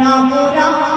Ram Ram